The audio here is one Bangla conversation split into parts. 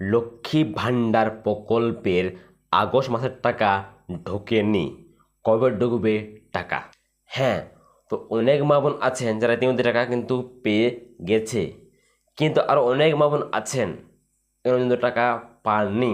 লক্ষ্মী ভাণ্ডার প্রকল্পের আগস্ট মাসের টাকা ঢোকেনি। কবে ঢুকবে টাকা? হ্যাঁ তো অনেক মা বোন আছেন যারা ইতিমধ্যে টাকা কিন্তু পেয়ে গেছে। কিন্তু আরও অনেক মা বোন আছেন এখনও কিন্তু টাকা পাননি।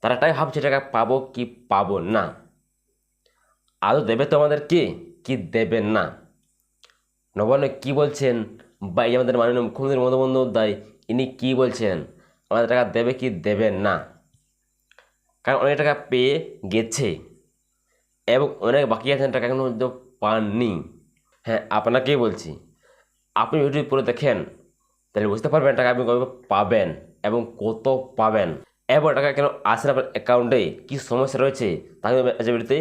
তারা তাই ভাবছে টাকা পাবো কি পাবো না। আদৌ দেবে তো আমাদের কি? কি দেবেন না? নবান্ন কি বলছেন? বা আমাদের মাননীয় মুখ্যমন্ত্রী মমতা বন্দ্যোপাধ্যায়, ইনি কি বলছেন? আমাদের টাকা দেবে কি দেবেন না। কারণ অনেক টাকা পেয়ে গেছে এবং অনেক বাকি আছেন টাকা এখনও পর্যন্ত পাননি। হ্যাঁ আপনাকেই বলছি, আপনি ভিডিও পুরো দেখেন, তাহলে বুঝতে পারবেন টাকা আপনি কবে পাবেন এবং কত পাবেন। এবং টাকা কেন আসে না আপনার অ্যাকাউন্টে কী সমস্যা রয়েছে তাকে আমি আজকের ভিডিওতে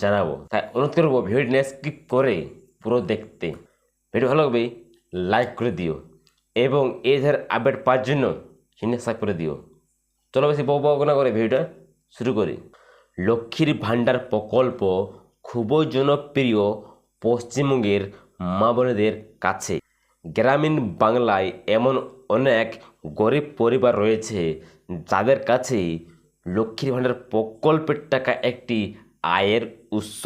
জানাব। তাই অনুরোধ করব ভিডিও নিয়ে স্কিপ করে পুরো দেখতে। ভিডিও ভালো লাগবে লাইক করে দিও। এবং এই ধরনের আপডেট পাওয়ার জন্য চ্যানেল সাবস্ক্রাইব করে দিও চলো বেশি বউ না করে ভিডিওটা শুরু করি লক্ষ্মীর ভাণ্ডার প্রকল্প খুবই জনপ্রিয় পশ্চিমবঙ্গের মা বোনেদের কাছে গ্রামীণ বাংলায় এমন অনেক গরিব পরিবার রয়েছে যাদের কাছে লক্ষ্মীর ভাণ্ডার প্রকল্পের টাকা একটি আয়ের উৎস।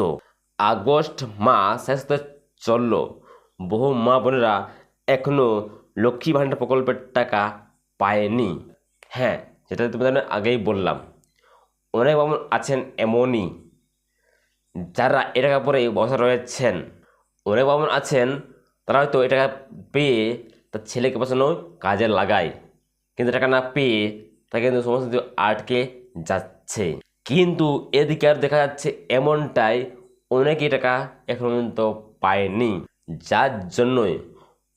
আগস্ট মাস আসতে চলল। বহু মা বোনেরা এখনও লক্ষ্মী ভাণ্ডার প্রকল্পের টাকা পায়নি। হ্যাঁ যেটা তোমাদের আগেই বললাম। অনেক বামন আছেন এমনই। যারা এ টাকা পরে বসে রয়েছেন, অনেক বামন আছেন, তারা হয়তো এ টাকা পেয়ে তার ছেলেকে পছন্দ কাজে লাগায়। কিন্তু টাকা না পেয়ে তাকে কিন্তু সমস্ত কিছু আটকে যাচ্ছে। কিন্তু এদিকে আর দেখা যাচ্ছে এমনটাই অনেকেই টাকা এখন পর্যন্ত পায়নি। যার জন্যই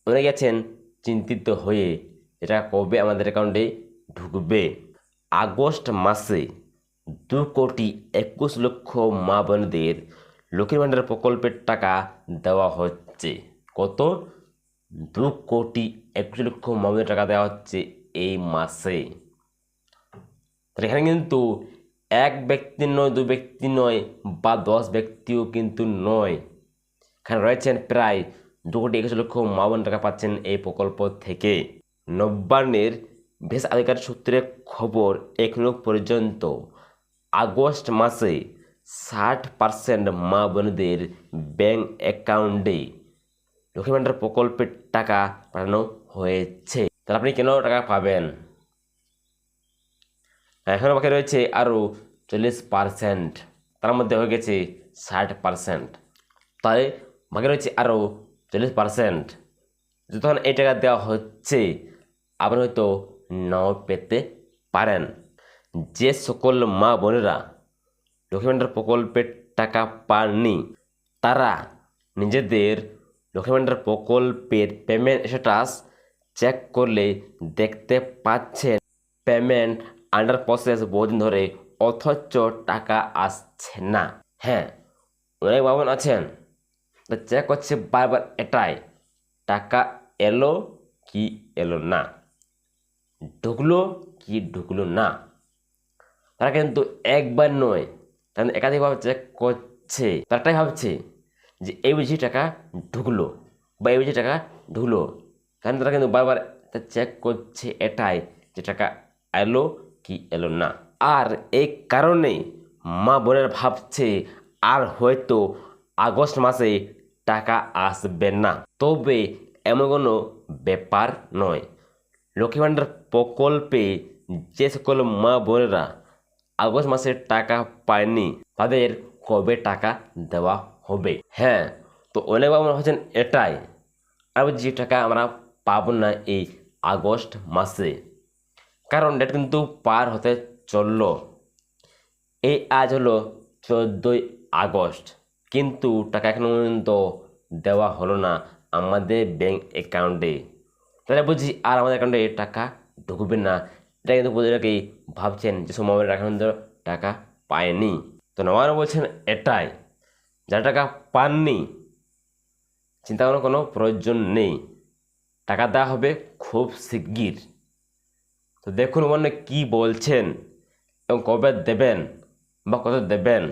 অনেকে আছেন চিন্তিত হয়ে এটা কবে আমাদের অ্যাকাউন্টে ঢুকবে? আগস্ট মাসে দু কোটি একুশ লক্ষ মা বোনদের লক্ষ্মীর ভাণ্ডার প্রকল্পের টাকা দেওয়া হচ্ছে। কত? দু কোটি একুশ লক্ষ মা বোনের টাকা দেওয়া হচ্ছে এই মাসে। এখানে কিন্তু এক ব্যক্তি নয়, দু ব্যক্তি নয় বা দশ ব্যক্তিও কিন্তু নয়। এখানে রয়েছেন প্রায় দু কোটি একুশ লক্ষ মা বোন টাকা পাচ্ছেন এই প্রকল্প থেকে। নব্বান্নের বেশ আধিকারিক সূত্রে খবর এখনও পর্যন্ত আগস্ট মাসে ষাট পার্সেন্ট মা বোনদের ব্যাংক অ্যাকাউন্টে ভাণ্ডার প্রকল্পের টাকা পাঠানো হয়েছে। তাহলে আপনি কেন টাকা পাবেন? এখনও বাকি রয়েছে আরও চল্লিশ পার্সেন্ট তার মধ্যে হয়ে গেছে ষাট পার্সেন্ট তাই বাকি রয়েছে আরও চল্লিশ পার্সেন্ট যতক্ষণ এই টাকা দেওয়া হচ্ছে আপনি হয়তো নাও পেতে পারেন। যে সকল মা বোনেরা লক্ষ্মী ভাণ্ডার প্রকল্পের টাকা পাননি, তারা নিজেদের লক্ষ্মী ভাণ্ডার প্রকল্পের পেমেন্ট স্ট্যাটাস চেক করলে দেখতে পাচ্ছেন। পেমেন্ট আন্ডার প্রসেস বহুদিন ধরে অথচ টাকা আসছে না। হ্যাঁ অনেক বাবন আছেন তা চেক করছে বারবার এটাই, টাকা এলো কি এলো না। ঢুকলো কি ঢুকলো না। তারা কিন্তু একবার নয়, তারা একাধিকভাবে চেক করছে। তারা এটাই ভাবছে যে এই বুঝি টাকা ঢুকলো বা এই বুঝি টাকা ঢুকলো। কারণ তারা কিন্তু বারবার চেক করছে এটাই যে টাকা এলো কি এলো না। আর এই কারণে মা বোনের ভাবছে আর হয়তো আগস্ট মাসে টাকা আসবে না। তবে এমন কোনো ব্যাপার নয়। লক্ষ্মী ভাণ্ডার প্রকল্পে যে সকল মা বোনেরা আগস্ট মাসে টাকা পায়নি, তাদের কবে টাকা দেওয়া হবে? হ্যাঁ তো অনেক বাবা মনে হচ্ছেন এটাই। আর যে টাকা আমরা পাবো না এই আগস্ট মাসে। কারণ ডেট কিন্তু পার হতে চলল। এই আজ হলো চোদ্দোই আগস্ট। কিন্তু টাকা এখনও পর্যন্ত দেওয়া হলো না আমাদের ব্যাংক অ্যাকাউন্টে তাহলে বুঝি আর আমাদের অ্যাকাউন্টে টাকা ঢুকবে না। এটা কিন্তু প্রতিটাকেই ভাবছেন যে সময় এখন পর্যন্ত টাকা পায়নি। তো নবান্ন বলছেন এটাই। যারা টাকা পাননি, চিন্তা করার কোনো প্রয়োজন নেই। টাকা দেওয়া হবে খুব শিগগির। তো দেখুন মানে কি বলছেন এবং কবে দেবেন বা কত দেবেন,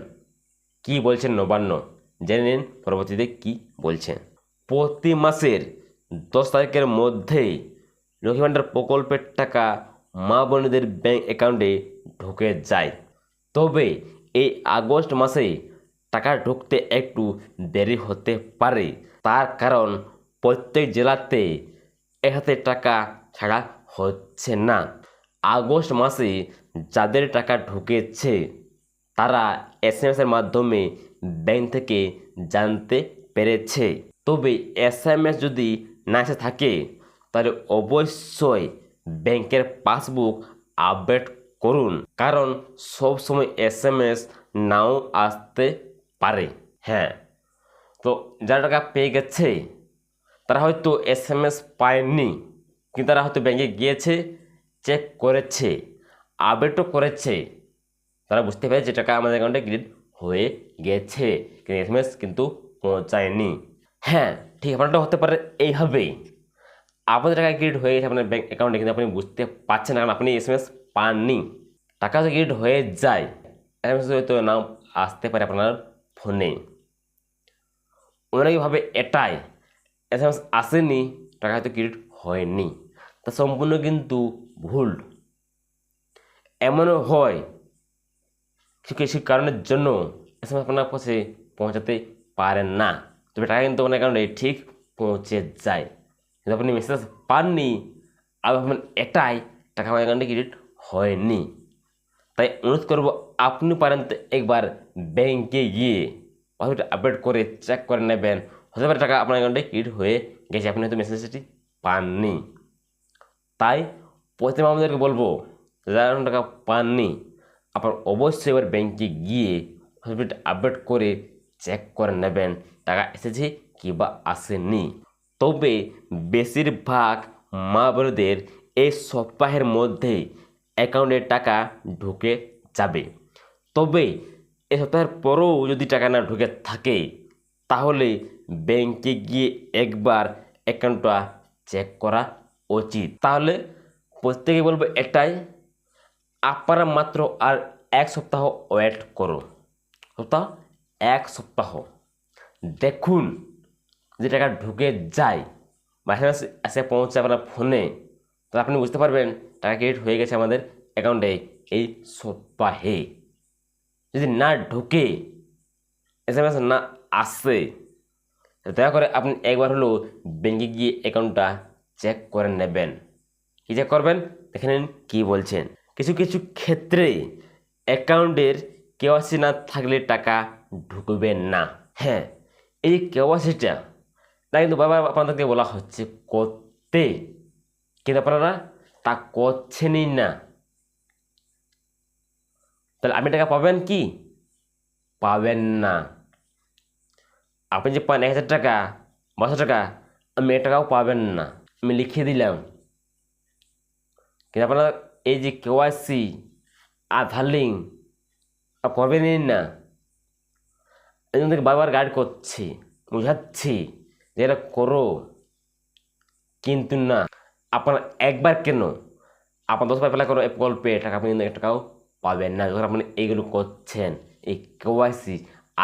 কি বলছেন নবান্ন? জেনে নিন পরবর্তীতে কি বলছেন। প্রতি মাসের দশ তারিখের মধ্যেই লক্ষ্মী ভাণ্ডার প্রকল্পের টাকা মা বোনেদের ব্যাংক অ্যাকাউন্টে ঢুকে যায়। তবে এই আগস্ট মাসে টাকা ঢুকতে একটু দেরি হতে পারে। তার কারণ প্রত্যেক জেলাতে এক হাতে টাকা ছাড়া হচ্ছে না। আগস্ট মাসে যাদের টাকা ঢুকেছে, তারা এস এম এসের মাধ্যমে ব্যাংক থেকে জানতে পেরেছে। তবে এস এম এস যদি না এসে থাকে, তাহলে অবশ্যই ব্যাংকের পাসবুক আপডেট করুন। কারণ সব সময় এস এম এস নাও আসতে পারে। হ্যাঁ তো যারা টাকা পেয়ে গেছে, তারা হয়তো এস এম এস পায়নি, কিন্তু তারা হয়তো ব্যাংকে গিয়েছে চেক করেছে, আপডেটও করেছে। তারা বুঝতে যে টাকা আমাদের অ্যাকাউন্টে ক্রেডিট হয়ে গেছে, কিন্তু এস এম এস কিন্তু পৌঁছায়নি হ্যাঁ ঠিক আপনারটা হতে পারে এইভাবেই। আপনাদের টাকা ক্রেডিট হয়ে গেছে আপনার ব্যাঙ্ক অ্যাকাউন্টে কিন্তু আপনি বুঝতে পারছেন কারণ আপনি এস এম এস পাননি। টাকা যদি ক্রেডিট হয়ে যায় এস এম এস হয়তো নাম আসতে পারে আপনার ফোনে। অনেকভাবে এটাই এস এম এস আসেনি, টাকা হয়তো ক্রেডিট হয়নি। তা সম্পূর্ণ কিন্তু ভুল। এমনও হয়, কিছু কিছু কারণের জন্য এস এম এস আপনার কাছে পৌঁছাতে পারেন না। তবে টাকা কিন্তু অনেক কারণে ঠিক পৌঁছে যায়। কিন্তু আপনি মেসেজ পাননি, আর ভাববেন এটাই টাকা আমার অ্যাকাউন্টে ক্রেডিট হয়নি। তাই অনুরোধ করব, আপনি পারেন তো একবার ব্যাংকে গিয়ে পাসওয়ার্ডটা আপডেট করে চেক করে নেবেন। হতে পারে টাকা আপনার অ্যাকাউন্টে ক্রেডিট হয়ে গেছে, আপনি হয়তো মেসেজটি পাননি। তাই প্রথমে আমাদেরকে বলব, যারা টাকা পাননি, আপনার অবশ্যই এবার ব্যাংকে গিয়ে হসপিটাল আপডেট করে চেক করে নেবেন। টাকা এসেছে কি বা আসেনি। তবে বেশিরভাগ মা বোনদের এই সপ্তাহের মধ্যে অ্যাকাউন্টে টাকা ঢুকে যাবে। তবে এ সপ্তাহের পরেও যদি টাকা না ঢুকে থাকে, তাহলে ব্যাংকে গিয়ে একবার অ্যাকাউন্টটা চেক করা উচিত। তাহলে প্রত্যেকে বলব এটাই, আপনারা মাত্র আর এক সপ্তাহ ওয়েট করো সপ্তাহ এক সপ্তাহ। দেখুন যে টাকা ঢুকে যায় বা এসএমএস এসে পৌঁছে আপনার ফোনে, তাহলে আপনি বুঝতে পারবেন টাকা ক্রেডিট হয়ে গেছে আমাদের অ্যাকাউন্টে এই সপ্তাহে। যদি না ঢুকে, এস এম এস না আসে, দয়া করে আপনি একবার হলেও ব্যাঙ্কে গিয়ে অ্যাকাউন্টটা চেক করে নেবেন। কী চেক করবেন? দেখে নিন কী বলছেন। কিছু কিছু ক্ষেত্রে অ্যাকাউন্টের কেওয়াসি না থাকলে টাকা ঢুকবে না। হ্যাঁ এই কেওয়াসিটা তা কিন্তু বাবা আপনাদেরকে বলা হচ্ছে, করতে। কিন্তু আপনারা তা করছেনই না। তাহলে আপনি টাকা পাবেন কি? পাবেন না। আপনি যে পান এক হাজার টাকা, বারোশো টাকা, আমি এক টাকাও পাবেন না। আমি লিখে দিলাম। কিন্তু আপনারা এই যে কেওয়াইসি আধার লিঙ্ক করবেনই না। এই জন্য থেকে বারবার গাইড করছি, বুঝাচ্ছি যে এটা করো। কিন্তু না, আপনার একবার কেন? আপনার দশ বার করো অ্যাপল পে টাকা আপনি কিন্তু এক টাকাও পাবেন না। যখন আপনি এইগুলো করছেন, এই KYC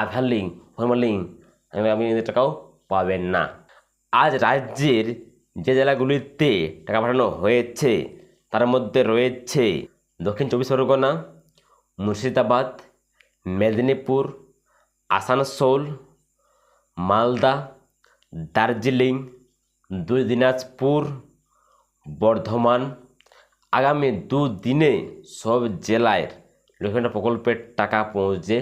Aadhaar link formal link আপনি টাকাও পাবেন না। আজ রাজ্যের যে জেলাগুলিতে টাকা পাঠানো হয়েছে, তার মধ্যে রয়েছে দক্ষিণ চব্বিশ পরগনা, মুর্শিদাবাদ, মেদিনীপুর আসানসোল, মালদা, দার্জিলিং দুই দিনাজপুর বর্ধমান। আগামী দুদিনে সব জেলায় লক্ষ্মীর প্রকল্পের টাকা পৌঁছে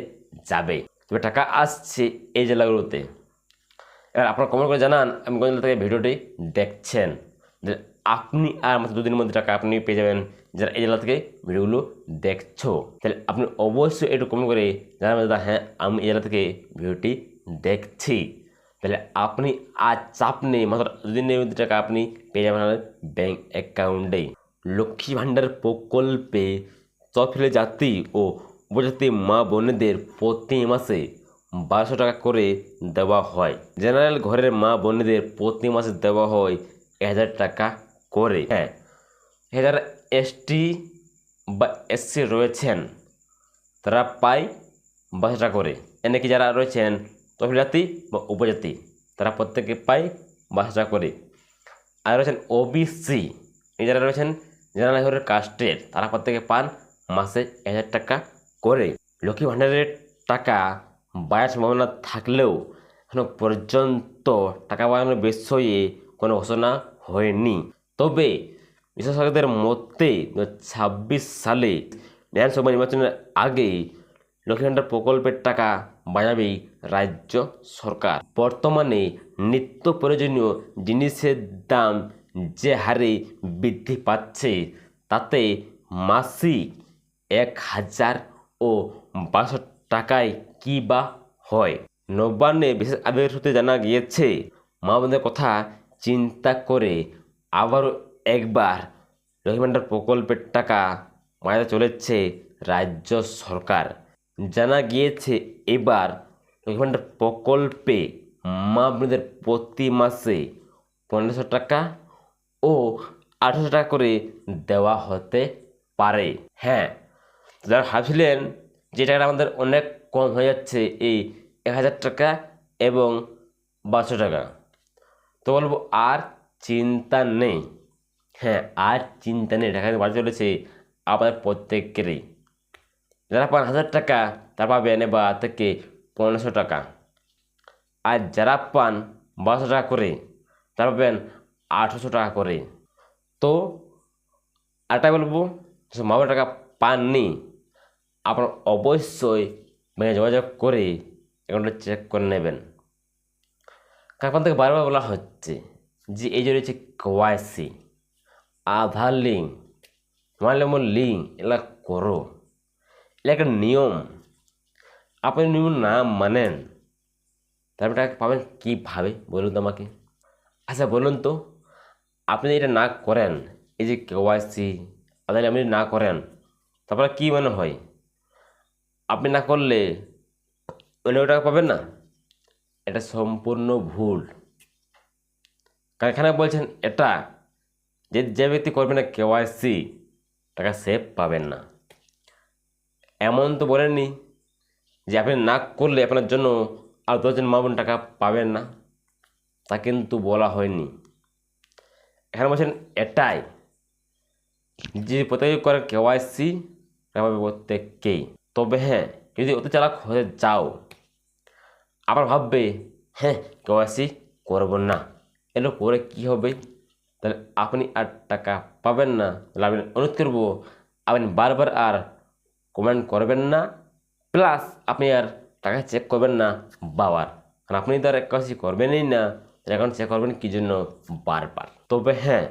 যাবে। তবে টাকা আসছে এই জেলাগুলোতে। এবার আপনারা কমেন্ট করে জানান, আমি কোন জেলা থেকে ভিডিওটি দেখছেন। আপনি আর মাত্র দুদিনের মধ্যে টাকা আপনি পেয়ে যাবেন। যারা এই জেলা থেকে ভিডিওগুলো দেখছ, তাহলে আপনি অবশ্যই একটু কমেন্ট করে জানাবেন, দাদা হ্যাঁ আমি এই জেলা থেকে ভিডিওটি দেখছি। তাহলে আপনি আর চাপ নেই, মাত্র দুদিনের মধ্যে টাকা আপনি পেয়ে যাবেন আপনার ব্যাঙ্ক অ্যাকাউন্টে লক্ষ্মী ভাণ্ডার প্রকল্পে তফিলে জাতি ও উপজাতি মা বোনেদের প্রতি মাসে বারোশো টাকা করে দেওয়া হয়। জেনারেল ঘরের মা বোনেদের প্রতি মাসে দেওয়া হয় এক হাজার টাকা করে। হ্যাঁ। যারা এসটি বা এসসি রয়েছেন। তারা পায় টাকা করে। এনে কি যারা রয়েছেন? তফিল জাতি বা উপজাতি। তারা প্রত্যেকে পায় টাকা করে। আর রয়েছেন ওবিসি এই যারা রয়েছেন জেনারেল ঘরের কাস্টের তারা প্রত্যেকে পান মাসে এক হাজার টাকা করে। লক্ষ্মী ভাণ্ডারের টাকা বাড়ার সম্ভাবনা থাকলেও এখনও পর্যন্ত টাকা বাড়ানোর বিষয়ে কোনো ঘোষণা হয়নি। তবে বিশেষজ্ঞদের মতে দু ছাব্বিশ সালে বিধানসভা নির্বাচনের আগে লক্ষ্মীভাণ্ডার প্রকল্পের টাকা বাড়াবেই রাজ্য সরকার। বর্তমানে নিত্য প্রয়োজনীয় জিনিসের দাম যে হারে বৃদ্ধি পাচ্ছে, তাতে মাসিক এক হাজার ও বারোশো টাকায় কী বা হয়? নবান্নে বিশেষ আবেদন সূত্রে জানা গিয়েছে, মা কথা চিন্তা করে আবারও একবার ভাণ্ডার প্রকল্পের টাকা বাড়াতে চলেছে রাজ্য সরকার। জানা গিয়েছে এবার ভাণ্ডার প্রকল্পে মা বোনদের প্রতি মাসে পনেরোশো টাকা ও আঠারোশো টাকা করে দেওয়া হতে পারে। হ্যাঁ যারা ভাবছিলেন যে টাকাটা আমাদের অনেক কম হয়ে যাচ্ছে এই এক হাজার টাকা এবং বারোশো টাকা, তো বলব আর চিন্তা নেই। হ্যাঁ আর চিন্তা নেই। টাকা বাড়ি চলেছে আমাদের প্রত্যেকেরই। যারা পান হাজার টাকা, তারা পাবেন এবার থেকে পনেরোশো টাকা। আর যারা পান বারোশো টাকা করে, তারা পাবেন আঠেরোশো টাকা করে। তো আরেকটা বলব মা টাকা পাননি, আপনার অবশ্যই ব্যাঙ্কে যোগাযোগ করে অ্যাকাউন্টটা চেক করে নেবেন। কারণ থেকে বারবার বলা হচ্ছে? যে এই যে রয়েছে Aadhaar link mobile number link এগুলা করো। এটা একটা নিয়ম। আপনি নিয়ম না মানেন তারপর টাকা পাবেন কীভাবে? বলুন তো আমাকে। আচ্ছা বলুন তো, আপনি এটা না করেন, এই যে কেওয়াইসি আধার আপনি না করেন, তারপরে কী মনে হয়? আপনি না করলে অন্য টাকা পাবেন না? এটা সম্পূর্ণ ভুল। কারণ এখানে বলছেন, এটা যে যে ব্যক্তি করবে না কেওয়াইসি টাকা সেভ পাবেন না। এমন তো বলেননি যে আপনি না করলে আপনার জন্য আর দশজন মা বোন টাকা পাবেন না, তা কিন্তু বলা হয়নি। এখানে বলছেন, এটাই যে প্রত্যেকে করেন কেওয়াইসি পাবে প্রত্যেককেই তবে হ্যাঁ যদি অতি চালাক হয়ে যাও, আবার ভাববে হ্যাঁ কেওয়াইসি করব না। এলো করে কি হবে? তাহলে আপনি আর টাকা পাবেন না। তাহলে আমি অনুরোধ করব, আপনি বারবার আর কমেন্ট করবেন না। প্লাস আপনি আর টাকা চেক করবেন না বাবার কারণ আপনি তো আর কাছে করবেনই না। অ্যাকাউন্ট চেক করবেন কী জন্য বারবার? তবে হ্যাঁ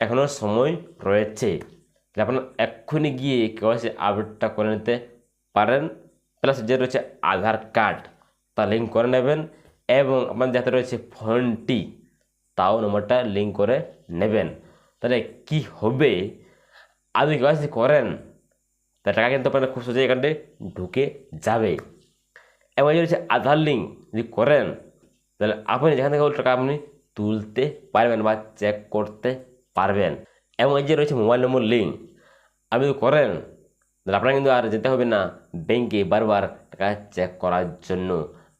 এখনও সময় রয়েছে। আপনার এক্ষুনি গিয়ে কেওয়াইসি আপডেটটা করে নিতে পারেন। প্লাস যে রয়েছে আধার কার্ড তা লিঙ্ক করে নেবেন। এবং আপনার যাতে রয়েছে ফোনটি তাও নম্বরটা লিঙ্ক করে নেবেন। তাহলে কি হবে? আপনি কেওয়াইসি করেন? তা টাকা কিন্তু আপনার খুব সোজা এখানটায় ঢুকে যাবে। এবং এই যে হচ্ছে আধার লিঙ্ক যদি করেন, তাহলে আপনি যেখান থেকে টাকা আপনি তুলতে পারবেন বা চেক করতে পারবেন। এবং এই যে রয়েছে মোবাইল নম্বর লিঙ্ক আপনি যদি করেন, তাহলে আপনার কিন্তু আর যেতে হবে না ব্যাংকে বারবার টাকা চেক করার জন্য।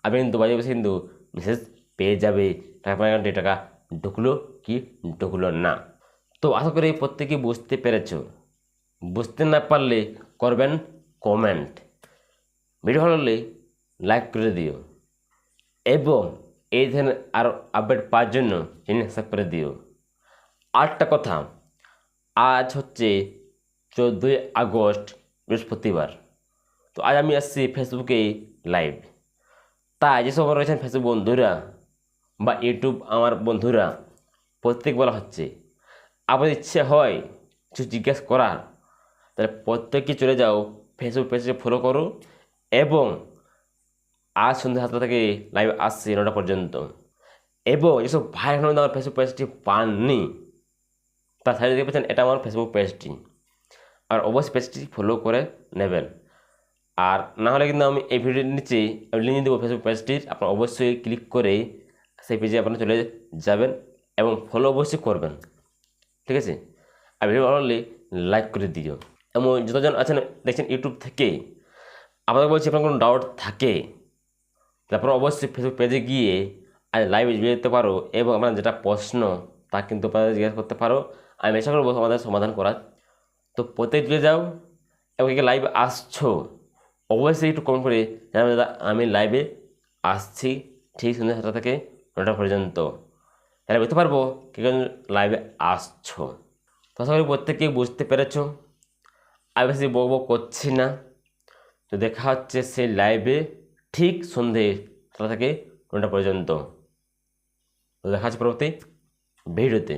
আপনি কিন্তু বাজে বসে কিন্তু মেসেজ পেয়ে যাবে। টাকা আপনার টাকা ঢুকলো কি? ঢুকলো না। তো আশা করি প্রত্যেকে বুঝতে পেরেছ। বুঝতে না পারলে করবেন কমেন্ট ভিডিও ভালো লাগলে লাইক করে দিও। এবং এই ধরনের আরও আপডেট পাওয়ার জন্য চ্যানেল করে দিও। আরেকটা কথা, আজ হচ্ছে চোদ্দোই আগস্ট, বৃহস্পতিবার। তো আজ আমি আসছি ফেসবুকে লাইভ তাই যেসব আমার রয়েছেন ফেসবুক বন্ধুরা বা ইউটিউব আমার বন্ধুরা প্রত্যেক বলা হচ্ছে। আপনার ইচ্ছে হয় কিছু জিজ্ঞেস করার, তাহলে প্রত্যেকে চলে যাও ফেসবুক পেজে ফলো করো এবং আজ সন্ধ্যা সাতটা থেকে লাইভ আসছে নটা পর্যন্ত। এবং যেসব ভাই এখন আমার ফেসবুক পেজটি পাননি তার সাইডে দেখতে পাচ্ছেন এটা আমার ফেসবুক পেজটি আর অবশ্যই পেজটি ফলো করে নেবেন। আর না হলে কিন্তু আমি এই ভিডিওর নিচে লিঙ্ক দেবো ফেসবুক পেজটির আপনার অবশ্যই ক্লিক করে সেই পেজে আপনারা চলে যাবেন এবং ফলো অবশ্যই করবেন। ঠিক আছে? আর ভিডিও ভালো লাগলে লাইক করে দিও। এবং যতজন আছেন, দেখছেন ইউটিউব থেকে, আপনাদের বলছি আপনার কোনো ডাউট থাকে তারপর অবশ্যই ফেসবুক পেজে গিয়ে আর লাইভে যেতে পারো এবং আপনার যেটা প্রশ্ন, তা কিন্তু আপনারা জিজ্ঞাসা করতে পারো। আমি চেষ্টা করব আমাদের সমাধান করার। তো প্রত্যেক চলে যাও এবং লাইভ আসছো, অবশ্যই একটু কমেন্ট করে জানাবে দাদা, আমি লাইভে আসছি, ঠিক সন্ধ্যা সাতটা থেকে। নটা পর্যন্ত। তাহলে বুঝতে পারব কি লাইভে আসছো। তো আশা করি প্রত্যেকে বুঝতে পেরেছ। আমি বেশি বক বক করছি না। তো দেখা হচ্ছে সেই লাইভে ঠিক সন্ধে সাতটা থেকে নটা পর্যন্ত। দেখা হচ্ছে পরবর্তী ভিডিওতে।